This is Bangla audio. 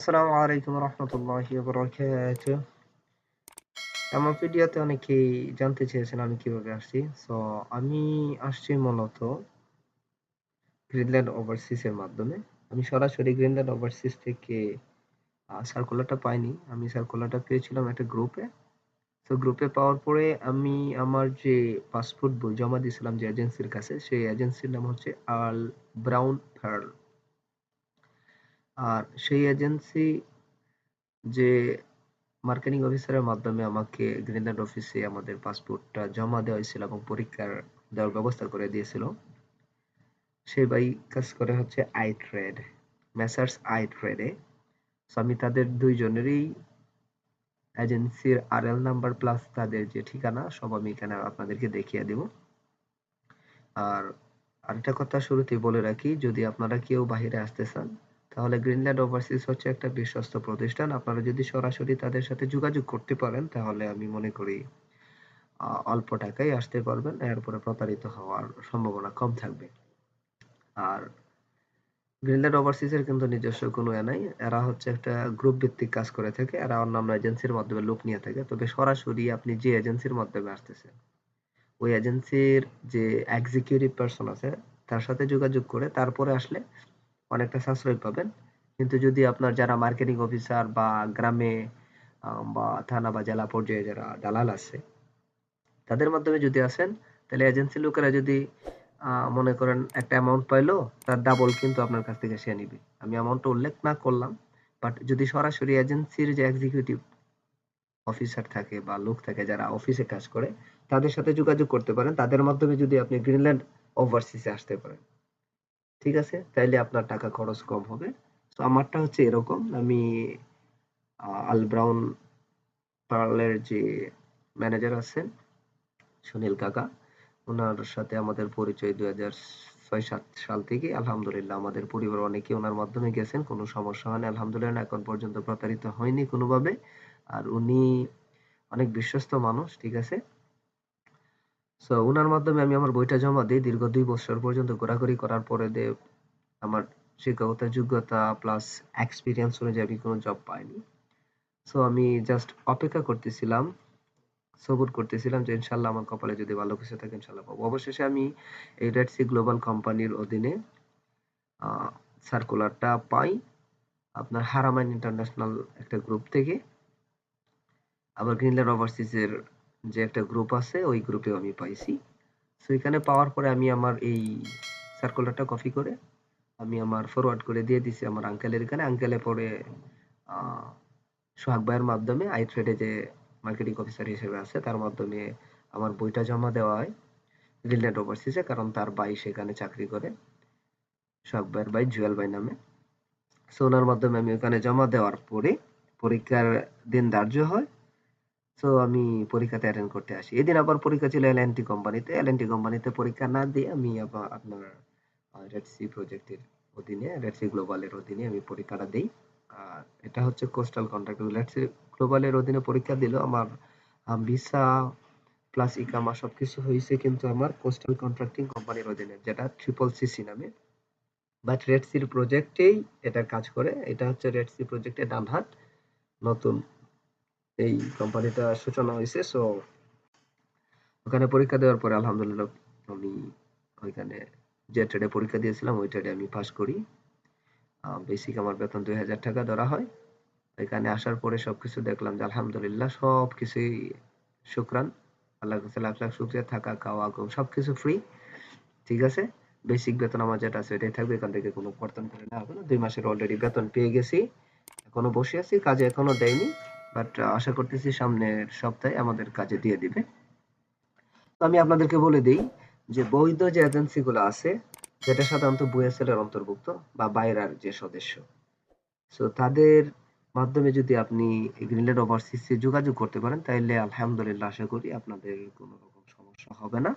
আসসালামু আলাইকুম রহমতুল্লাহি আমার ভিডিওতে অনেকেই জানতে চেয়েছেন আমি কীভাবে আসছি। সো আমি আসছি মূলত গ্রিনল্যান্ড ওভারসিজ এর মাধ্যমে। আমি সরাসরি গ্রিনল্যান্ড ওভারসিজ থেকে সার্কুলারটা পাইনি। আমি সার্কুলারটা পেয়েছিলাম একটা গ্রুপে তো গ্রুপে পাওয়ার পরে আমি আমার যে পাসপোর্ট বই জমা দিয়েছিলাম যে এজেন্সির কাছে, সেই এজেন্সির নাম হচ্ছে আর্ল ব্রাউন ফার্ল আর সেই এজেন্সি যে মার্কেটিং অফিসারের মাধ্যমে আমাকে গ্রিনল্যান্ড অফিসে আমাদের পাসপোর্টটা জমা দেওয়া হয়েছিল এবং পরীক্ষার দেওয়ার ব্যবস্থা করে দিয়েছিল। সে ভাই কাজ করে হচ্ছে আই ট্রেড মেসার্স আই ট্রেডে আমি তাদের দুইজনেরই এজেন্সির আর এল নাম্বার প্লাস তাদের যে ঠিকানা, সব আমি এখানে আপনাদেরকে দেখিয়ে দেব। আর আরেকটা কথা শুরুতেই বলে রাখি, যদি আপনারা কেউ বাহিরে আসতে চান তাহলে গ্রিনল্যান্ড ওভারসিজ হচ্ছে একটা বিশ্বস্ত প্রতিষ্ঠান। আপনারা যদি সরাসরি তাদের সাথে যোগাযোগ করতে পারেন, তাহলে আমি মনে করি অল্প টাকায় আসতে পারবেন, এরপরে প্রতারিত হওয়ার সম্ভাবনা কম থাকবে। আর গ্রিনল্যান্ড ওভারসিজের কিন্তু নিজস্ব কোনো এ নাই। এরা হচ্ছে একটা গ্রুপ ভিত্তিক কাজ করে থাকে। এরা অন্যান্য এজেন্সির মাধ্যমে লোক নিয়ে থাকে। তবে সরাসরি আপনি যে এজেন্সির মাধ্যমে আসতেছেন, ওই এজেন্সির যে এক্সিকিউটিভ পার্সন আছে, তার সাথে যোগাযোগ করে তারপরে আসলে অনেকটা সাশ্রয় পাবেন। কিন্তু যদি আপনার যারা মার্কেটিং অফিসার বা গ্রামে বা থানা বা জেলা পর্যায়ে যারা দালাল আছে, তাদের মাধ্যমে যদি আসেন, তাহলে এজেন্সি লোকেরা যদি মনে করেন একটা অ্যামাউন্ট পাইলো, তার ডাবল কিন্তু আপনার কাছ থেকে সে নিবে। আমি অ্যামাউন্টটা উল্লেখ না করলাম বাট যদি সরাসরি এজেন্সির যে এক্সিকিউটিভ অফিসার থাকে বা লোক থাকে যারা অফিসে কাজ করে, তাদের সাথে যোগাযোগ করতে পারেন। তাদের মাধ্যমে যদি আপনি গ্রিনল্যান্ড ওভারসিসে আসতে পারেন। ঠিক আছে? তাইলে আপনার টাকা খরচ কম হবে। তো আমারটা হচ্ছে এরকম। আমি আল ব্রাউন পার্লের যে ম্যানেজার আছেন, সুনীল কাকা, ওনার সাথে আমাদের পরিচয় দুই হাজার ছয় সাত সাল থেকে। আলহামদুলিল্লাহ, আমাদের পরিবার অনেকে ওনার মাধ্যমে গেছেন। কোনো সমস্যা হয়নি। আলহামদুলিল্লাহ এখন পর্যন্ত প্রতারিত হয়নি কোনোভাবে। আর উনি অনেক বিশ্বস্ত মানুষ, ঠিক আছে? সো উনার মাধ্যমে আমি আমার বইটা জমা দিই। দীর্ঘ দুই বছর পর্যন্ত ঘোরাঘুরি করার পরে দে আমার শিক্ষকতা যোগ্যতা প্লাস এক্সপিরিয়েন্স অনুযায়ী আমি কোনো জব পাইনি। সো আমি জাস্ট অপেক্ষা করতেছিলাম, সবুর করতেছিলাম যে ইনশাল্লাহ আমার কপালে যদি ভালো কিছু থাকে ইনশাল্লাহ পাবো। অবশেষে আমি এই রেড সি গ্লোবাল কোম্পানির অধীনে সার্কুলারটা পাই আপনার হারামাইন ইন্টারন্যাশনাল একটা গ্রুপ থেকে। আবার গ্রিনল্যান্ড ওভারসিজের যে একটা গ্রুপ আছে, ওই গ্রুপেও আমি পাইছি। সো এখানে পাওয়ার পরে আমি আমার এই সার্কুলারটা কপি করে আমি আমার ফরওয়ার্ড করে দিয়ে দিছি আমার আঙ্কেলের এখানে। আঙ্কেলে পরে সোহাগ ভাইয়ের মাধ্যমে আই ট্রেডে যে মার্কেটিং অফিসার হিসেবে আছে, তার মাধ্যমে আমার বইটা জমা দেওয়া হয় গ্রিনল্যান্ড ওভারসিজে কারণ তার ভাই সেখানে চাকরি করে, সোহাগ ভাইয়ের ভাই জুয়েল ভাই নামে। সো ওনার মাধ্যমে আমি ওখানে জমা দেওয়ার পরে পরীক্ষার দিন ধার্য হয়। তো আমি পরীক্ষাতে অ্যাটেন্ড করতে আসি। এদিন আবার পরীক্ষা ছিল এলএনটি কোম্পানিতে এলএনটি কোম্পানিতে পরীক্ষা না দিয়ে আমি আবার আপনার রেড সি প্রজেক্টের অধীনে রেড সি গ্লোবালের অধীনে আমি পরীক্ষাটা দিই। আর এটা হচ্ছে কোস্টাল কন্ট্রাক্ট রেড সি গ্লোবালের অধীনে পরীক্ষা দিল আমার ভিসা প্লাস ইকামা সবকিছু হয়েছে কিন্তু আমার কোস্টাল কন্ট্রাক্টিং কোম্পানির অধীনে, যেটা ট্রিপল সিসি নামে। বাট রেড সির প্রজেক্টেই এটা কাজ করে। এটা হচ্ছে রেড সি প্রজেক্টের ডান হাত নতুন এই কোম্পানিটা সূচনা হয়েছে সো ওখানে পরীক্ষা দেওয়ার পরে আলহামদুলিল্লাহ আমি ওইখানে যে ট্রেডে পরীক্ষা দিয়েছিলাম, ওই ট্রেডে আমি পাস করি। বেসিক আমার বেতন দুই হাজার টাকা ধরা হয়। এখানে আসার পরে সবকিছু দেখলাম যে আলহামদুলিল্লাহ সব কিছুই শুক্রান। আল্লাহ কাছে লাখ লাখ শুক্রিয়া, থাকা, খাওয়া, ঘুম, সবকিছু ফ্রি ঠিক আছে? বেসিক বেতন আমার যেটা আছে এটাই থাকবে, এখান থেকে কোনো পরিবর্তন করে নেওয়া হবে না। দুই মাসের অলরেডি বেতন পেয়ে গেছি। এখনও বসে আছি, কাজে এখনও দেয়নি। বাট আশা করতেছি সামনের সপ্তাহে আমাদের কাজে দিয়ে দিবে। তো আমি আপনাদেরকে বলে দিই যে, বৈধ যে এজেন্সিগুলো আছে, যেটা সাধারণত বুয়েসেল এর অন্তর্ভুক্ত বা বাইরের যে সদস্য। সো তাদের মাধ্যমে যদি আপনি গ্রিনল্যান্ড ওভারসিসে যোগাযোগ করতে পারেন তাহলে আলহামদুলিল্লাহ আশা করি আপনাদের কোনো রকম সমস্যা হবে না।